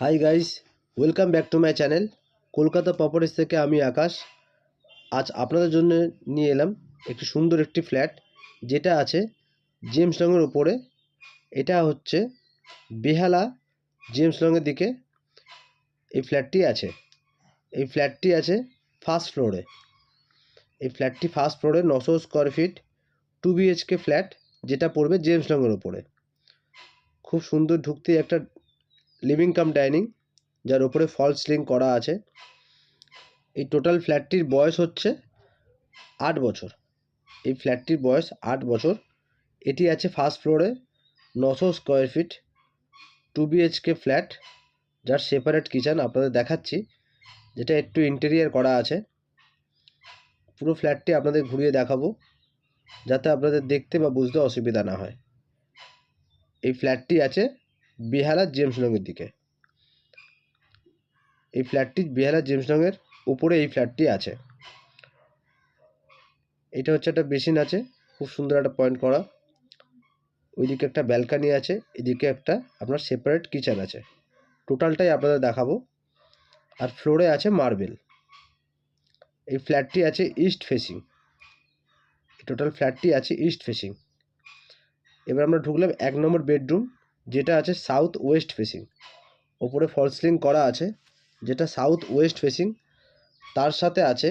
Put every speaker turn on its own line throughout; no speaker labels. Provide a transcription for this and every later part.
Hi guys welcome back to my channel Kolkata properties থেকে আমি আকাশ। আজ আপনাদের জন্য নিয়ে এলাম একটি সুন্দর একটি ফ্ল্যাট যেটা আছে জেমস লংয়ের ওপরে এটা হচ্ছে বেহালা জেমস লংয়ের দিকে। এই ফ্ল্যাটটি আছে। এই ফ্ল্যাটটি আছে ফার্স্ট ফ্লোরে এই ফ্ল্যাটটি ফার্স্ট ফ্লোরে নশো square feet two BHK flat যেটা পড়বে জেমস লংয়ের ওপরে খুব সুন্দর ঢুকতে একটা লিভিং কাম ডাইনিং যার উপরে ফল সিলিং করা আছে। এই টোটাল ফ্ল্যাটটির বয়স হচ্ছে আট বছর। এই ফ্ল্যাটটির বয়স আট বছর। এটি আছে ফার্স্ট ফ্লোরে নশো square feet two BHK flat যার সেপারেট কিচেন আপনাদের দেখাচ্ছি, যেটা একটু ইন্টেরিয়ার করা আছে। পুরো ফ্ল্যাটটি আপনাদের ঘুরিয়ে দেখাবো, যাতে আপনাদের দেখতে বা বুঝতে অসুবিধা না হয়। এই ফ্ল্যাটটি আছে বেহালা জেমস লংয়ের দিকে। এই ফ্ল্যাটটি বেহালা জেমস লংয়ের উপরে এই ফ্ল্যাটটি আছে। এটা হচ্ছে একটা বেসিন আছে, খুব সুন্দর একটা পয়েন্ট করা। ওইদিকে একটা ব্যালকানি আছে, এদিকে একটা আপনার সেপারেট কিচেন আছে। টোটালটাই আপনাদের দেখাবো। আর ফ্লোরে আছে মার্বেল। এই ফ্ল্যাটটি আছে ইস্ট ফেসিং। টোটাল ফ্ল্যাটটি আছে ইস্ট ফেসিং। এবার আমরা ঢুকলাম এক নম্বর বেডরুম। যেটা আছে সাউথ ওয়েস্ট ফেসিং ওপরে ফল সিলিং করা আছে, যেটা সাউথ ওয়েস্ট ফেসিং তার সাথে আছে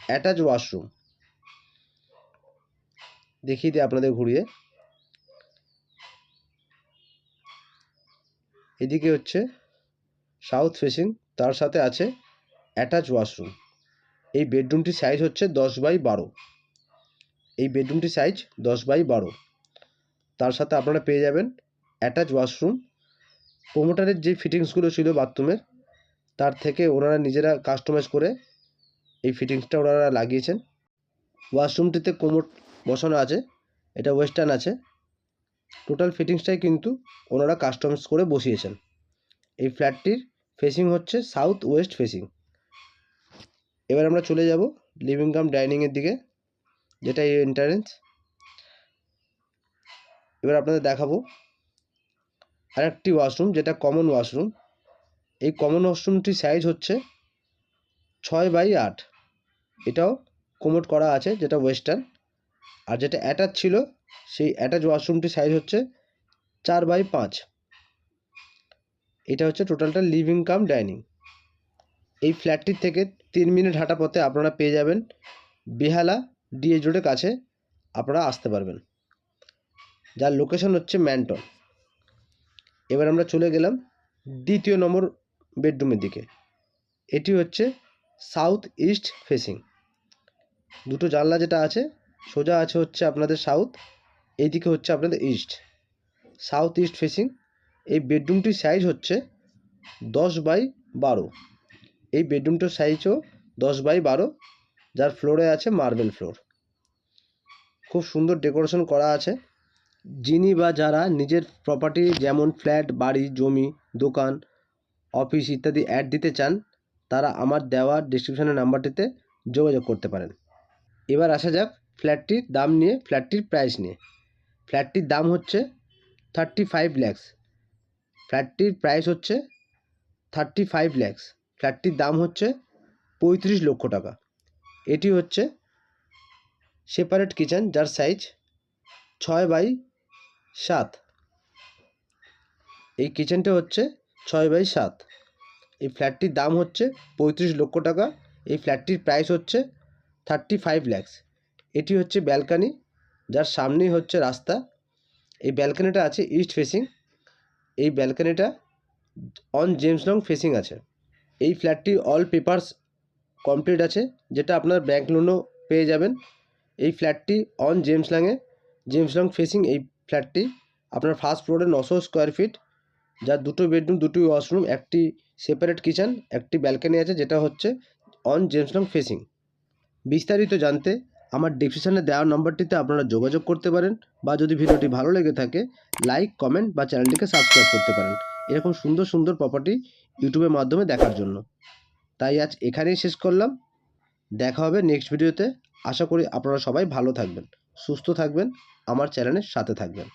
অ্যাটাচ ওয়াশরুম দেখিয়ে দিই আপনাদের ঘুরিয়ে। এদিকে হচ্ছে সাউথ ফেসিং তার সাথে আছে অ্যাটাচ ওয়াশরুম এই বেডরুমটির সাইজ হচ্ছে দশ বাই বারো। এই বেডরুমটির সাইজ দশ বাই বারো। তার সাথে আপনারা পেয়ে যাবেন অ্যাটাচ ওয়াশরুম প্রোমোটারের যে ফিটিংসগুলো ছিল বাথরুমের তার থেকে ওনারা নিজেরা কাস্টমাইজ করে এই ফিটিংসটা ওনারা লাগিয়েছেন। ওয়াশরুমটিতে কোমোট বসানো আছে, এটা ওয়েস্টার্ন আছে। টোটাল ফিটিংসটাই কিন্তু ওনারা কাস্টমাইজ করে বসিয়েছেন। এই ফ্ল্যাটটির ফেসিং হচ্ছে সাউথ ওয়েস্ট ফেসিং এবার আমরা চলে যাব লিভিং কাম ডাইনিংয়ের দিকে, যেটা এই এন্টারেন্স এবার আপনাদের দেখাবো আরেকটি ওয়াশরুম যেটা কমন ওয়াশরুম এই কমন ওয়াশরুমটির সাইজ হচ্ছে ছয় বাই আট। এটাও কোমোট করা আছে, যেটা ওয়েস্টার্ন আর যেটা অ্যাটাচ ছিল, সেই অ্যাটাচ ওয়াশরুমটির সাইজ হচ্ছে চার বাই পাঁচ। এটা হচ্ছে টোটালটা লিভিং কাম ডাইনিং এই ফ্ল্যাটটির থেকে তিন মিনিট হাঁটা পথে আপনারা পেয়ে যাবেন বেহালা ডিএ রোডের কাছে আপনারা আসতে পারবেন। যার লোকেশন হচ্ছে ম্যান্টন এবার আমরা চলে গেলাম দ্বিতীয় নম্বর বেডরুমের দিকে। এটি হচ্ছে সাউথ ইস্ট ফেসিং দুটো জানলা যেটা আছে, সোজা আছে হচ্ছে আপনাদের সাউথ এইদিকে হচ্ছে আপনাদের ইস্ট সাউথ ইস্ট ফেসিং এই বেডরুমটির সাইজ হচ্ছে দশ বাই বারো। এই বেডরুমটার সাইজও দশ বাই বারো, যার ফ্লোরে আছে মার্বেল ফ্লোর খুব সুন্দর ডেকোরেশন করা আছে। যিনি বা যারা নিজের প্রপার্টি যেমন ফ্ল্যাট বাড়ি, জমি, দোকান অফিস ইত্যাদি অ্যাড দিতে চান, তারা আমার দেওয়া ডিসক্রিপশনের নাম্বারটিতে যোগাযোগ করতে পারেন। এবার আসা যাক ফ্ল্যাটটির দাম নিয়ে ফ্ল্যাটটির প্রাইস নিয়ে। ফ্ল্যাটটির দাম হচ্ছে থার্টি ফাইভ ল্যাক্স ফ্ল্যাটটির প্রাইস হচ্ছে থার্টি ফাইভ ল্যাক্স ফ্ল্যাটটির দাম হচ্ছে পঁয়ত্রিশ লক্ষ টাকা। এটি হচ্ছে সেপারেট কিচেন যার সাইজ ছয় বাই সাত। এই কিচেনটা হচ্ছে ছয় বাই সাত। এই ফ্ল্যাটটির দাম হচ্ছে পঁয়ত্রিশ লক্ষ টাকা। এই ফ্ল্যাটটির প্রাইস হচ্ছে থার্টি ফাইভ ল্যাক্স এটি হচ্ছে ব্যালকানি, যার সামনেই হচ্ছে রাস্তা। এই ব্যালকানিটা আছে ইস্ট ফেসিং এই ব্যালকানিটা অন জেমস লং ফেসিং আছে। এই ফ্ল্যাটটি অল পেপারস কমপ্লিট আছে, যেটা আপনার ব্যাংক লোনও পেয়ে যাবেন। এই ফ্ল্যাটটি অন জেমস লংয়ে জেমস লং ফেসিং এই ফ্ল্যাটটি আপনার ফার্স্ট ফ্লোরে নশো স্কোয়ার ফিট যার দুটো বেডরুম দুটো ওয়াশরুম একটি সেপারেট কিচেন একটি ব্যালকানি আছে, যেটা হচ্ছে অন জেমস লং ফেসিং বিস্তারিত জানতে আমার ডিসক্রিপশানে দেওয়া নম্বরটিতে আপনারা যোগাযোগ করতে পারেন বা যদি ভিডিওটি ভালো লেগে থাকে লাইক কমেন্ট বা চ্যানেলটিকে সাবস্ক্রাইব করতে পারেন। এরকম সুন্দর সুন্দর প্রপার্টি ইউটিউবের মাধ্যমে দেখার জন্য। তাই আজ এখানেই শেষ করলাম। দেখা হবে নেক্সট ভিডিওতে আশা করি আপনারা সবাই ভালো থাকবেন। সুস্থ থাকবেন আমার চ্যানেলের সাথে থাকবেন।